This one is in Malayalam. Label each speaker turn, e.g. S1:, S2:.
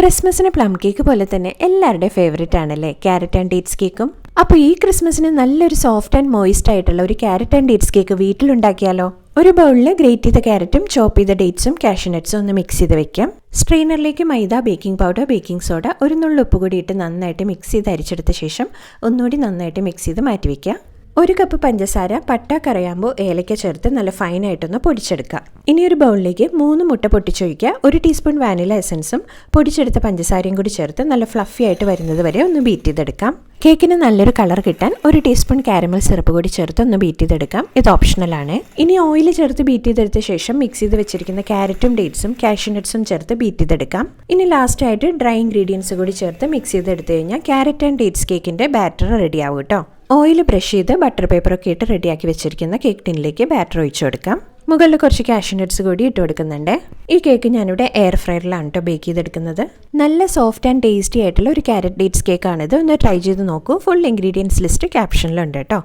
S1: ക്രിസ്മസിന് പ്ലം കേക്ക് പോലെ തന്നെ എല്ലാവരുടെയും ഫേവറേറ്റ് ആണല്ലേ? ക്യാരറ്റ് ആൻഡ് ഡേറ്റ്സ് കേക്കും അപ്പോൾ ഈ ക്രിസ്മസിന് നല്ലൊരു സോഫ്റ്റ് ആൻഡ് മോയിസ്റ്റ് ആയിട്ടുള്ള ഒരു ക്യാരറ്റ് ആൻഡ് ഡേറ്റ്സ് കേക്ക് വീട്ടിലുണ്ടാക്കിയാലോ? ഒരു ബൗളിൽ ഗ്രേറ്റ് ചെയ്ത ക്യാരറ്റും ചോപ്പ് ചെയ്ത ഡേറ്റ്സും കാഷ്യൂനട്ട്സും ഒന്ന് മിക്സ് ചെയ്ത് വെക്കാം. സ്ട്രെയിനറിലേക്ക് maida baking powder baking soda ഒരു നുള്ളുപ്പ് കൂടി ഇട്ട് നന്നായിട്ട് മിക്സ് ചെയ്ത് അരിച്ചെടുത്ത ശേഷം ഒന്നുകൂടി നന്നായിട്ട് മിക്സ് ചെയ്ത് മാറ്റി വയ്ക്കുക ഒരു കപ്പ് പഞ്ചസാര പട്ട കറയാമ്പോ ഏലക്ക ചേർത്ത് നല്ല ഫൈനായിട്ടൊന്ന് പൊടിച്ചെടുക്കുക ഇനി ഒരു ബൗളിലേക്ക് മൂന്ന് മുട്ട പൊട്ടിച്ചൊഴിക്കുക ഒരു ടീസ്പൂൺ വാനില എസൻസും പൊടിച്ചെടുത്ത പഞ്ചസാരയും കൂടി ചേർത്ത് നല്ല ഫ്ലഫി ആയിട്ട് വരുന്നത് വരെ ഒന്ന് ബീറ്റ് ചെയ്തെടുക്കാം. കേക്കിന് നല്ലൊരു കളർ കിട്ടാൻ ഒരു ടീസ്പൂൺ കാരമൽ സിറപ്പ് കൂടി ചേർത്ത് ഒന്ന് ബീറ്റ് ചെയ്തെടുക്കാം. ഇത് ഓപ്ഷണലാണ് ഇനി ഓയിൽ ചേർത്ത് ബീറ്റ് ചെയ്തെടുത്ത ശേഷം മിക്സ് ചെയ്ത് വെച്ചിരിക്കുന്ന ക്യാരറ്റും ഡേറ്റ്സും കാഷ്യൂനട്ട്സും ചേർത്ത് ബീറ്റ് ചെയ്തെടുക്കാം. ഇനി ലാസ്റ്റ് ആയിട്ട് ഡ്രൈ ഇൻഗ്രീഡിയൻസ് കൂടി ചേർത്ത് മിക്സ് ചെയ്തെടുത്ത് കഴിഞ്ഞാൽ ക്യാരറ്റ് ആൻഡ് ഡേറ്റ്സ് കേക്കിന്റെ ബാറ്റർ റെഡി ആവും കേട്ടോ. ഓയിൽ ബ്രഷ് ചെയ്ത് ബട്ടർ പേപ്പറൊക്കെ ഇട്ട് റെഡിയാക്കി വെച്ചിരിക്കുന്ന കേക്ക് ടിന്നിലേക്ക് ബാറ്റർ ഒഴിച്ചു കൊടുക്കാം. മുകളിൽ കുറച്ച് കാഷ്യൂനട്ട്സ് കൂടി ഇട്ട് കൊടുക്കുന്നുണ്ട്. ഈ കേക്ക് ഞാനിവിടെ എയർ ഫ്രയറിലാണ് കേട്ടോ ബേക്ക് ചെയ്തെടുക്കുന്നത്. നല്ല സോഫ്റ്റ് ആൻഡ് ടേസ്റ്റി ആയിട്ടുള്ള ഒരു ക്യാരറ്റ് ഡേറ്റ്സ് കേക്കാണിത് ഒന്ന് ട്രൈ ചെയ്ത് നോക്കൂ. ഫുൾ ഇൻഗ്രീഡിയൻസ് ലിസ്റ്റ് ക്യാപ്ഷനിലുണ്ട് കേട്ടോ